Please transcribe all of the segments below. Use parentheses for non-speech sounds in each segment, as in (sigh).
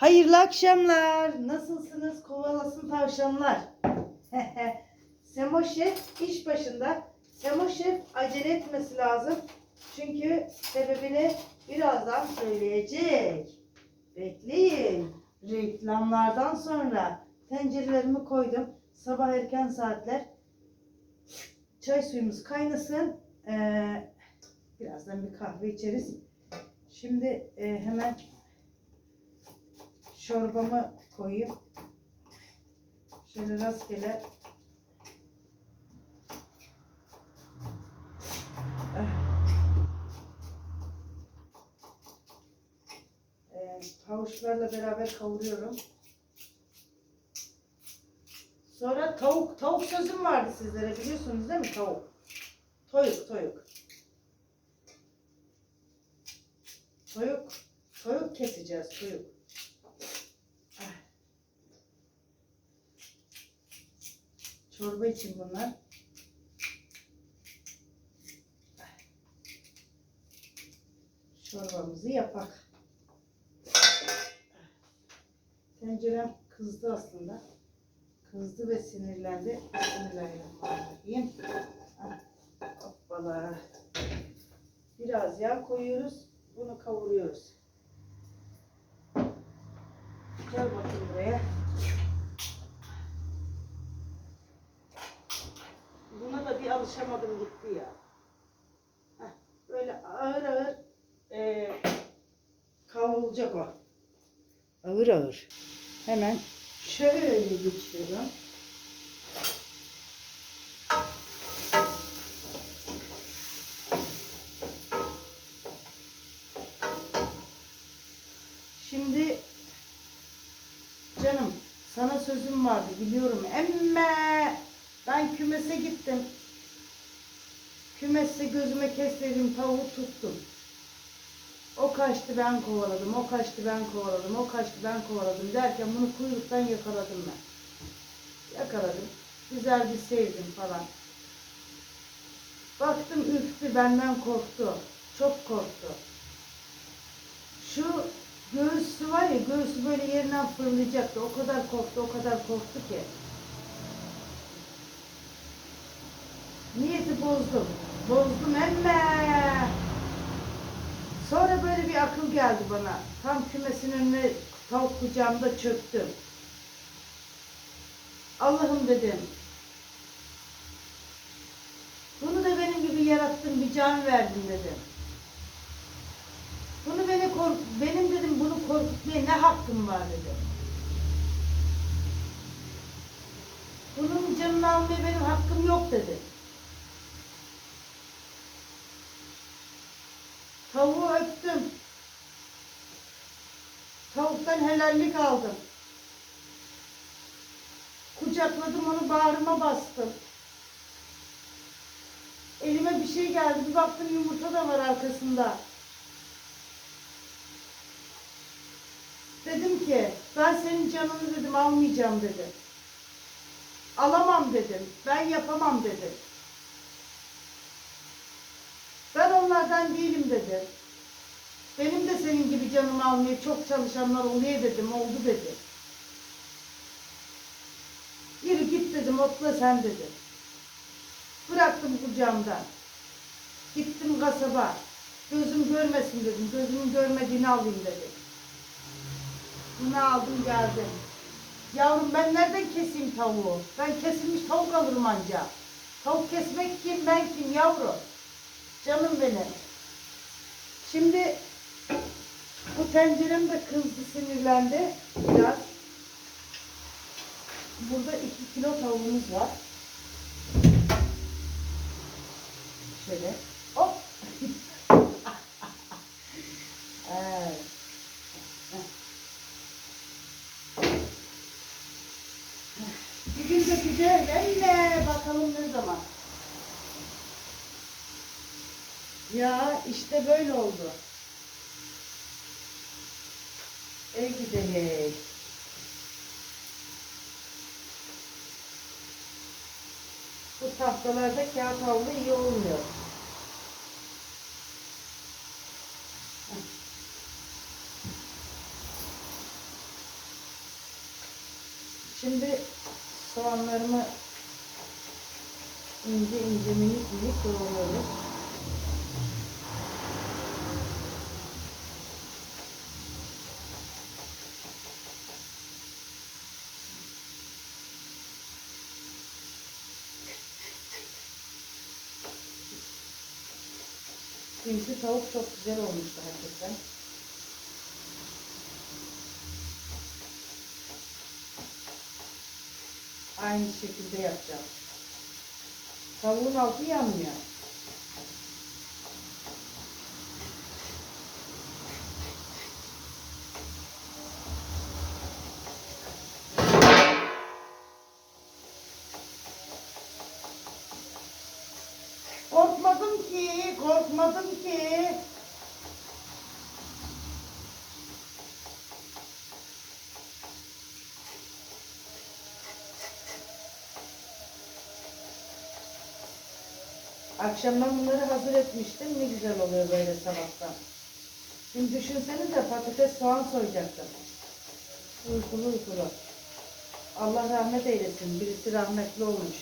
Hayırlı akşamlar. Nasılsınız kovalasın tavşanlar? (laughs) Semo Şef iş başında. Semo Şef acele etmesi lazım. Çünkü sebebini birazdan söyleyecek. Bekleyin. Reklamlardan sonra tencerelerimi koydum. Sabah erken saatler. Çay suyumuz kaynasın. Ee, birazdan bir kahve içeriz. Şimdi e, hemen çorbamı koyayım. Şöyle rastgele. Ee, havuçlarla beraber kavuruyorum. Sonra tavuk, tavuk sözüm vardı sizlere biliyorsunuz değil mi tavuk? Toyuk, toyuk. Toyuk, toyuk keseceğiz, toyuk. Çorba için bunlar. Çorbamızı yapak. Tencerem kızdı aslında. Kızdı ve sinirlendi. Ah, Hoppala. Biraz yağ koyuyoruz. Bunu kavuruyoruz. Gel bakayım buraya. Buna da bir alışamadım gitti ya. Heh, böyle ağır ağır e, kavrulacak o. Ağır ağır. Hemen şöyle geçiyorum. Şimdi canım sana sözüm vardı biliyorum. Emme ben kümese gittim. Kümeste gözüme kestirdiğim tavuğu tuttum. O kaçtı ben kovaladım, o kaçtı ben kovaladım, o kaçtı ben kovaladım derken bunu kuyruktan yakaladım ben. Yakaladım. Güzel bir sevdim falan. Baktım ürktü benden korktu. Çok korktu. Şu göğüsü var ya göğüsü böyle yerinden fırlayacaktı. O kadar korktu, o kadar korktu ki. Niyeti bozdum. Bozdum emme. Sonra böyle bir akıl geldi bana. Tam kümesin önüne tavuk kucağımda çöktüm. Allah'ım dedim. Bunu da benim gibi yarattın, bir can verdin dedim. Bunu beni kork benim dedim bunu korkutmaya ne hakkım var dedim. Bunun canını almaya benim hakkım yok dedi. Tavuğu öptüm. Tavuktan helallik aldım. Kucakladım onu bağrıma bastım. Elime bir şey geldi. Bir baktım yumurta da var arkasında. Dedim ki ben senin canını dedim almayacağım dedim. Alamam dedim. Ben yapamam dedim. Ben değilim dedi. Benim de senin gibi canımı almaya çok çalışanlar oluyor dedim. Oldu dedi. Yürü git dedim otla sen dedi. Bıraktım kucağımdan. Gittim kasaba. Gözüm görmesin dedim. Gözümün görmediğini alayım dedim. Bunu aldım geldim. Yavrum ben nereden keseyim tavuğu? Ben kesilmiş tavuk alırım anca. Tavuk kesmek kim ben kim yavrum? Canım benim. Şimdi bu tencerem de kızdı sinirlendi biraz. Burada iki kilo tavuğumuz var. Şöyle. Hop. (laughs) evet. Bir gün dökeceğiz. Elle bakalım ne zaman. Ya işte böyle oldu. Ey gidelim. Bu tahtalarda kağıt havlu iyi olmuyor. Şimdi soğanlarımı ince ince minik minik doğruyoruz. Dünkü tavuk çok güzel olmuştu hakikaten. Aynı şekilde yapacağım. Tavuğun altı yanmıyor. Akşamdan bunları hazır etmiştim. Ne güzel oluyor böyle sabahtan. Şimdi düşünsenize patates soğan soyacaktım. Uykulu uykulu. Allah rahmet eylesin. Birisi rahmetli olmuş.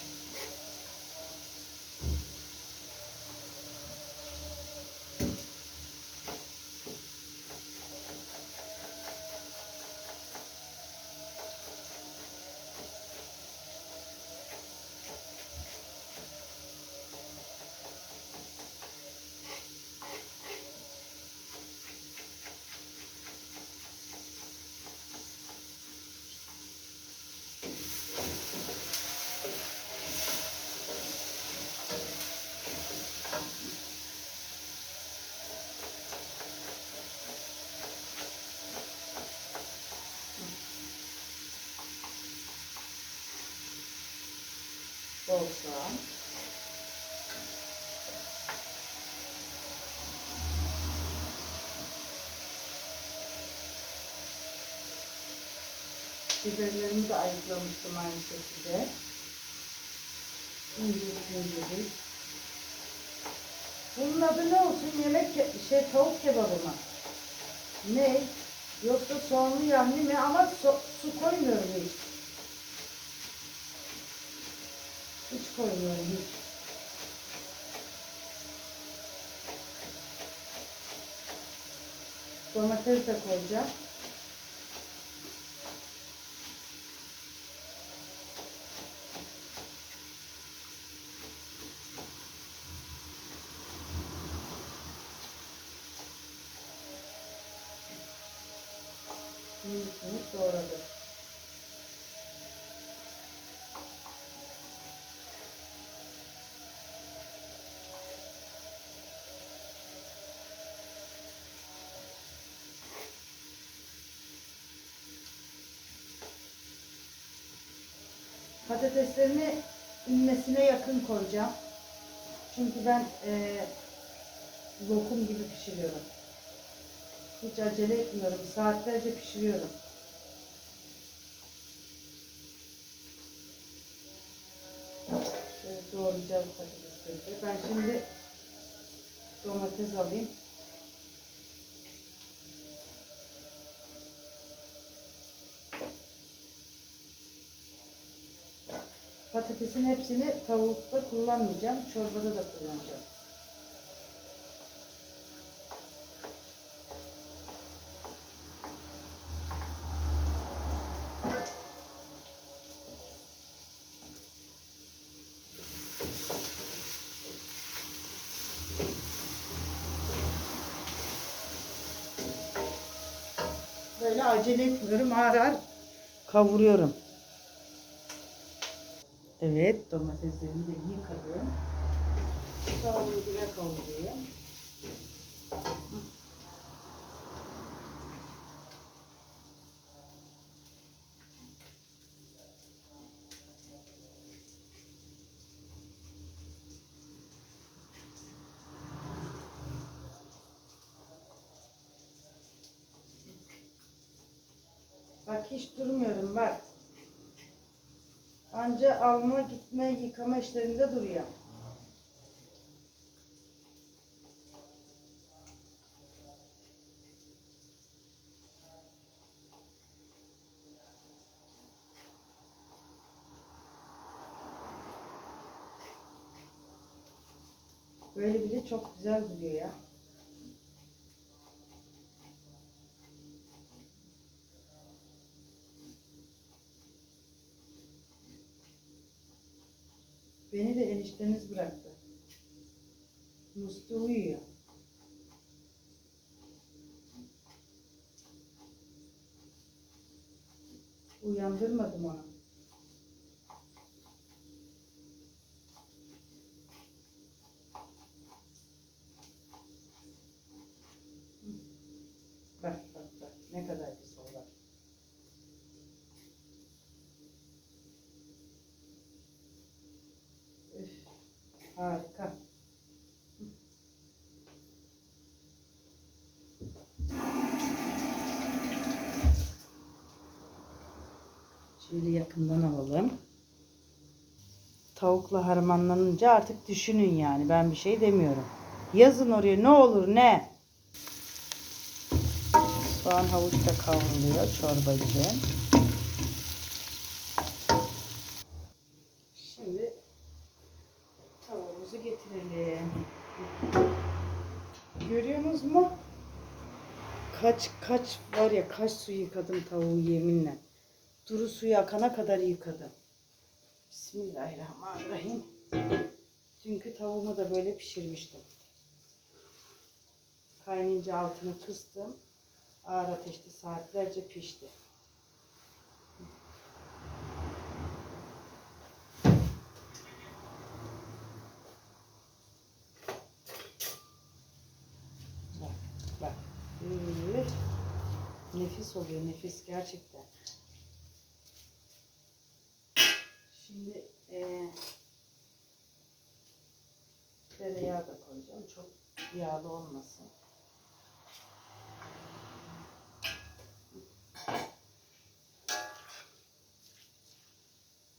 Bol soğan. Biberlerimi de ayıklamıştım aynı şekilde. İnce Bunun adı ne olsun? Yemek şey tavuk kebabı mı? Ne? Yoksa soğanlı yahni mi? Ama so- su koymuyorum hiç. Hiç koymuyorum hiç. Domates de koyacağım. Minik minik doğradım. Patateslerini inmesine yakın koyacağım. Çünkü ben e, lokum gibi pişiriyorum. Hiç acele etmiyorum. Saatlerce pişiriyorum. Şöyle doğrayacağım patatesleri. Ben şimdi domates alayım. Patatesin hepsini tavukta kullanmayacağım. Çorbada da kullanacağım. Böyle acele etmiyorum. Ağır ağır kavuruyorum. Evet domateslerimi de yıkadım. Tavuğu bile kavuruyorum. Bak hiç durmuyorum bak sadece alma, gitme, yıkama işlerinde duruyor. Böyle bile çok güzel duruyor ya. Enişteniz bıraktı. Musti uyuyor. Uyandırmadım onu. Bak bak bak ne kadar güzel bak. Üf, harika. Şöyle yakından alalım. Tavukla harmanlanınca artık düşünün yani. Ben bir şey demiyorum. Yazın oraya ne olur ne. Soğan havuç da kavruluyor çorba için. Şimdi tavuğumuzu getirelim. Görüyorsunuz mu? Kaç kaç var ya kaç su yıkadım tavuğu yeminle. Duru suyu akana kadar yıkadım. Bismillahirrahmanirrahim. Dünkü tavuğumu da böyle pişirmiştim. Kaynayınca altını kıstım. Ağır ateşte saatlerce pişti. Bak, bak. Üf. Nefis oluyor, nefis gerçekten. Yağlı olmasın.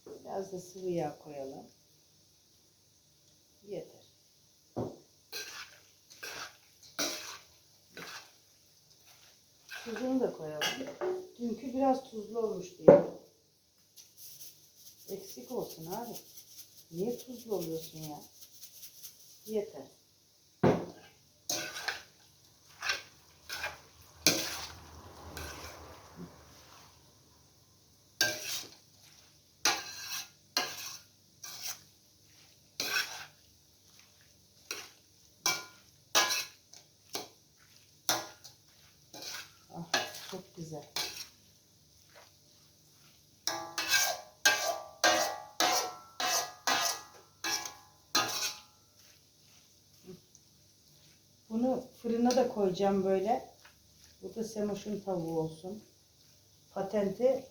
Biraz da sıvı yağ koyalım. Yeter. Tuzunu da koyalım. Dünkü biraz tuzlu olmuş diye. Eksik olsun abi. Niye tuzlu oluyorsun ya? Yeter. Ah, çok güzel. Bunu fırına da koyacağım böyle. Bu da Semoş'un tavuğu olsun. Patenti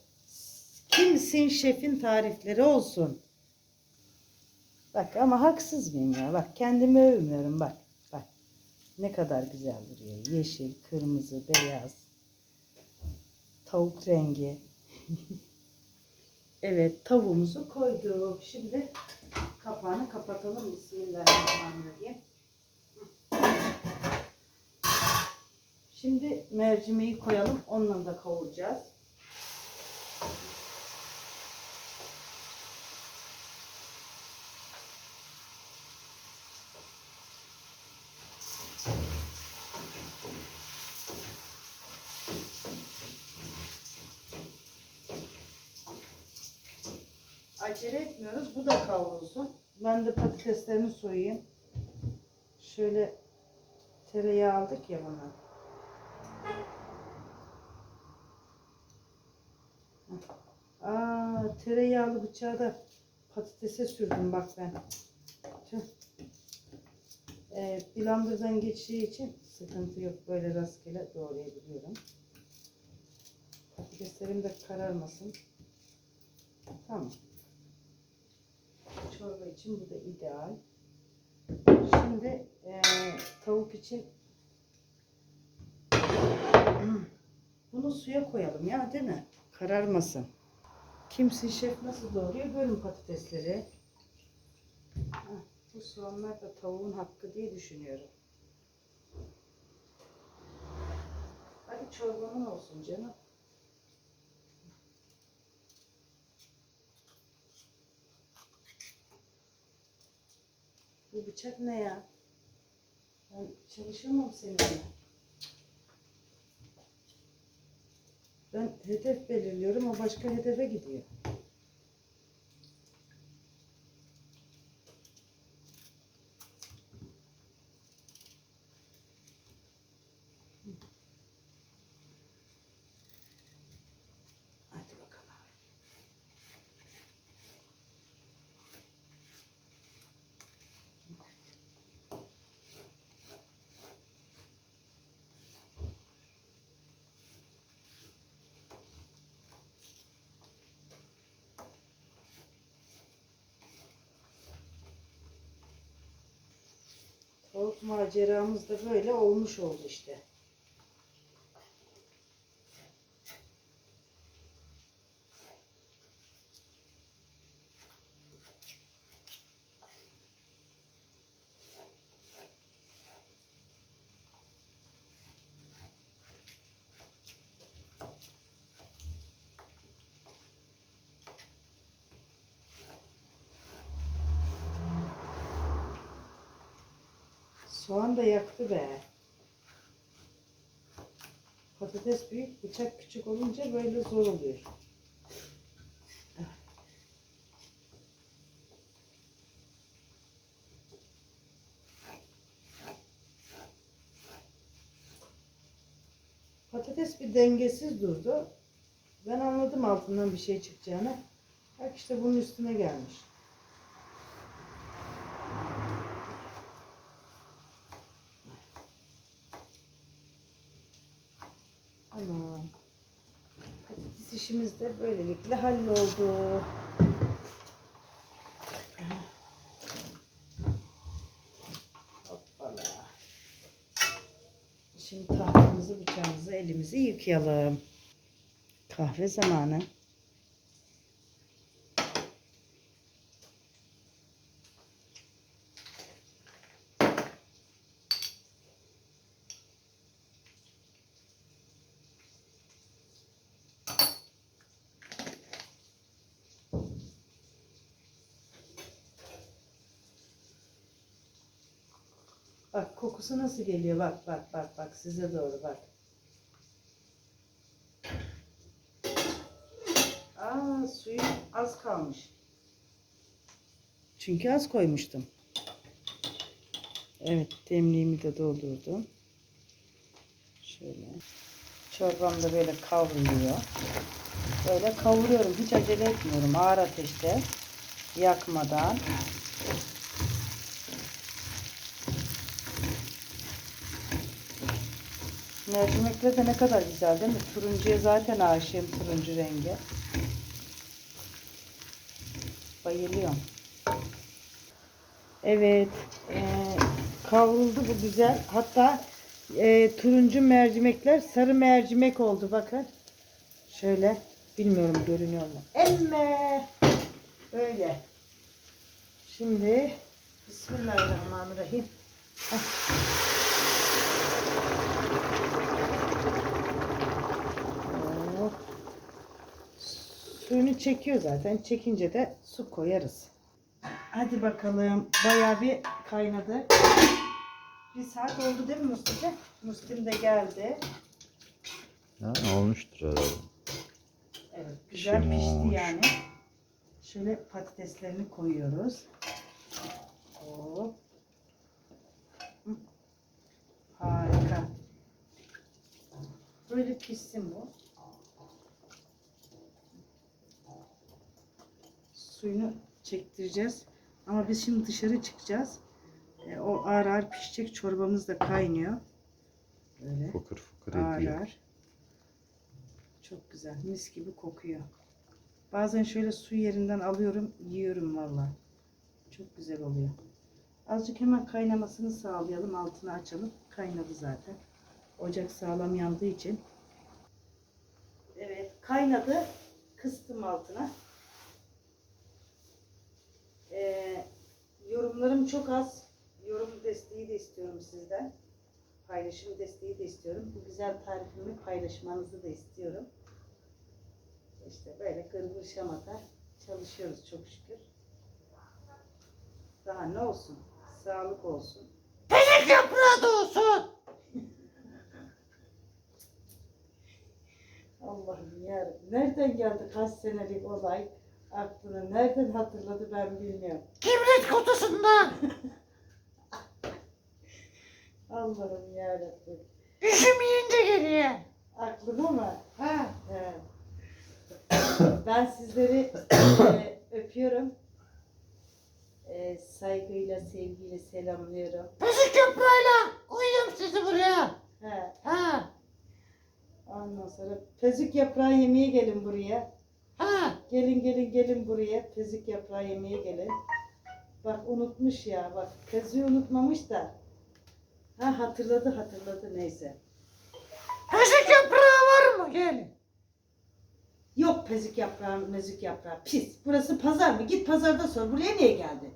kimsin şefin tarifleri olsun. Bak ama haksız mıyım ya? Bak kendimi övmüyorum bak. Bak ne kadar güzel duruyor. Yeşil, kırmızı, beyaz. Tavuk rengi. (laughs) evet tavuğumuzu koyduk. Şimdi kapağını kapatalım. Bismillahirrahmanirrahim. Şimdi mercimeği koyalım. Onunla da kavuracağız. Acele etmiyoruz. Bu da kavrulsun. Ben de patateslerini soyayım. Şöyle tereyağı aldık ya bana. Aa, tereyağlı bıçağı da patatese sürdüm bak ben. Tüh. Ee, blenderdan geçtiği için sıkıntı yok. Böyle rastgele doğrayabiliyorum. Patateslerim de kararmasın. Tamam. Çorba için bu da ideal. Şimdi eee, tavuk için bunu suya koyalım ya değil mi? Kararmasın. Kimsin şef nasıl doğruyor? Bölün patatesleri. Bu soğanlar da tavuğun hakkı diye düşünüyorum. Hadi çorbanın olsun canım. Bu bıçak ne ya? Ben çalışamam seninle. Ben hedef belirliyorum, o başka hedefe gidiyor. Tavuk maceramız da böyle olmuş oldu işte. Soğan da yaktı be. Büyük, bıçak küçük olunca böyle zor oluyor. Patates bir dengesiz durdu. Ben anladım altından bir şey çıkacağını. Bak işte bunun üstüne gelmiş. Tamam. Patates işimiz de böylelikle halloldu. Hoppala. Şimdi tahtamızı, bıçağımızı, elimizi yıkayalım. Kahve zamanı. Bak kokusu nasıl geliyor? Bak bak bak bak size doğru bak. Aa suyu az kalmış. Çünkü az koymuştum. Evet demliğimi de doldurdum. Şöyle. Çorbam da böyle kavruluyor. Böyle kavuruyorum. Hiç acele etmiyorum. Ağır ateşte yakmadan. Mercimekler de ne kadar güzel değil mi? Turuncuya zaten aşığım turuncu renge. Bayılıyorum. Evet. eee, kavruldu bu güzel. Hatta eee, turuncu mercimekler sarı mercimek oldu bakın. Şöyle. Bilmiyorum görünüyor mu? Emme. Böyle. Şimdi Bismillahirrahmanirrahim. Hop. Suyunu çekiyor zaten. Çekince de su koyarız. Hadi bakalım. Bayağı bir kaynadı. Bir saat oldu değil mi Musti'de? Mustim de geldi. Ha, olmuştur herhalde. Evet, güzel pişti Pişmiş. yani. Şöyle patateslerini koyuyoruz. Hop. Harika. Böyle pişsin bu. Suyunu çektireceğiz. Ama biz şimdi dışarı çıkacağız. E, o ağır ağır pişecek. Çorbamız da kaynıyor. Böyle Fıkır fıkır ağır ediyor. ağır. Çok güzel. Mis gibi kokuyor. Bazen şöyle su yerinden alıyorum. Yiyorum valla. Çok güzel oluyor. Azıcık hemen kaynamasını sağlayalım. Altını açalım. Kaynadı zaten. Ocak sağlam yandığı için. Evet. Kaynadı. Kıstım altına. Ee, yorumlarım çok az. Yorum desteği de istiyorum sizden. Paylaşım desteği de istiyorum. Bu güzel tarifimi paylaşmanızı da istiyorum. İşte böyle gırgır şamata çalışıyoruz çok şükür. Daha ne olsun? Sağlık olsun. Pezük yaprağı doğsun. (laughs) Allah'ım yarabbim. Nereden geldi kaç senelik olay aklına? Nereden hatırladı ben bilmiyorum. Kibrit kutusundan. (laughs) Allah'ım yarabbim. Üşümeyince geliyor. Aklıma mı? Ha. He. (coughs) ben sizleri e, öpüyorum. E, saygıyla, sevgiyle selamlıyorum. Pezük yaprağıyla koyuyorum sizi buraya. He. Ha. Ondan sonra pezük yaprağı yemeye gelin buraya. Ha. Gelin gelin gelin buraya. Pezük yaprağı yemeye gelin. Bak unutmuş ya bak. Pezüğü unutmamış da. Ha hatırladı hatırladı neyse. Pezük yaprağı var mı? Gelin. Yok pezük yaprağı, mezük yaprağı. Pis. Burası pazar mı? Git pazarda sor. Buraya niye geldin?